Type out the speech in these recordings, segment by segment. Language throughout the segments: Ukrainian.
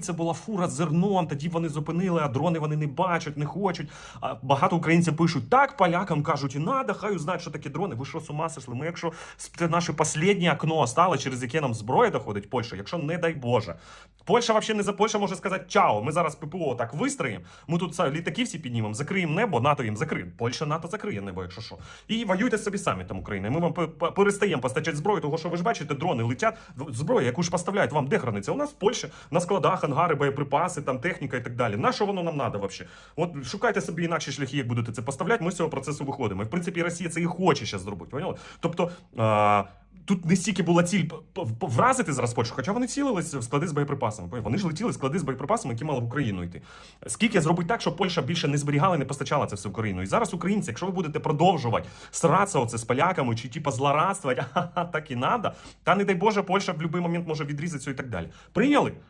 це була фура з зерном, тоді вони зупинили, а дрони вони не бачать, не хочуть. А багато українців пишуть, так полякам кажуть, і надо, хай знають, що таке дрони. Ви що з ума? Ми, якщо це наше останнє окно стало, через яке нам зброя доходить Польща, якщо не дай Боже. Польща взагалі не за Польща може сказати чао. Ми зараз ППО так вистроїмо. Ми тут літаки всі піднімемо, закриємо небо, НАТО їм закриє. Польща НАТО закриє небо, якщо що. І воюйте собі самі там Україна. Ми вам пе- пе- перестаємо постачати зброю, тому що ви ж бачите, дрони летять. Зброя, яку ж поставляють вам, де храниться? У нас в Польщі на складах, ангари, боєприпаси, там техніка і так далі. На що воно нам треба взагалі? От шукайте собі інакші шляхи, як будете це поставляти. Ми з цього процесу виходимо. І в принципі Росія це і хоче зараз зробити. Поняли? Тобто. А... Тут не стільки була ціль вразити зараз Польщу, хоча вони цілились в склади з боєприпасами. Вони ж летіли в склади з боєприпасами, які мали в Україну йти. Скільки зробити так, щоб Польща більше не зберігала і не постачала це все в Україну? І зараз українці, якщо ви будете продовжувати сратися оце з поляками чи типа злорадствувати, так і надо, та не дай Боже, Польща в будь-який момент може відрізатися і так далі. Прийняли?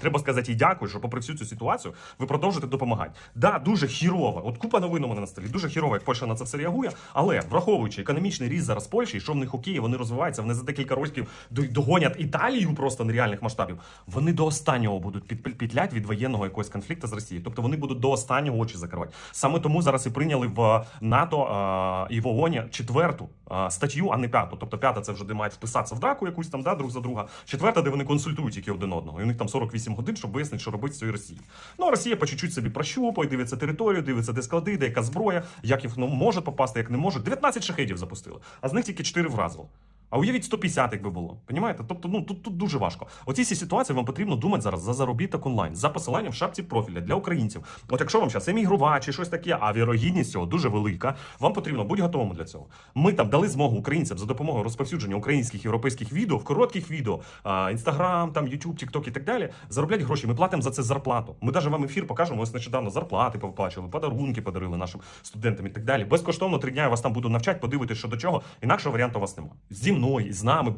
Треба сказати їй дякую, що попри всю цю ситуацію ви продовжуєте допомагати. Да, дуже хірово. От купа новин у мене на столі. Дуже хірово, як Польща на це все реагує. Але враховуючи економічний ріст зараз Польщі, що в них окей, вони розвиваються, вони за декілька років до- догонять Італію просто нереальних масштабів. Вони до останнього будуть під, підлять від воєнного якогось конфлікту з Росією. Тобто вони будуть до останнього очі закривати. Саме тому зараз і прийняли в НАТО а, і в ООНі четверту а, статтю, а не п'яту. Тобто п'ята це вже де мають вписатися в драку якусь там, да, друг за друга. Четверта, де вони консультують які один одного. І у них там 48 годин, щоб вияснити, що робити з цією Росією. Ну а Росія по чуть-чуть собі прощупує, дивиться територію, дивиться, де склади, де яка зброя, як їх ну, може попасти, як не може. 19 шахедів запустили, а з них тільки 4 вразило. А уявіть 150, якби було. Понімаєте? Тобто, ну тут, тут дуже важко. Оці всі ситуації вам потрібно думати зараз за заробіток онлайн, за посиланням в шапці профіля для українців. От якщо вам зараз емігрувати чи щось таке, а вірогідність цього дуже велика, вам потрібно бути готовим для цього. Ми там дали змогу українцям за допомогою розповсюдження українських європейських відео в коротких відео, інстаграм, там Ютуб, Тікток і так далі. Заробляти гроші. Ми платимо за це зарплату. Ми навіть вам ефір покажемо. Ось нещодавно зарплати повиплачували, подарунки подарили нашим студентам і так далі. Безкоштовно три дня я вас там буду навчати, подивитися, що до чого. Інакшого варіанту у вас немає. Мною, з нами.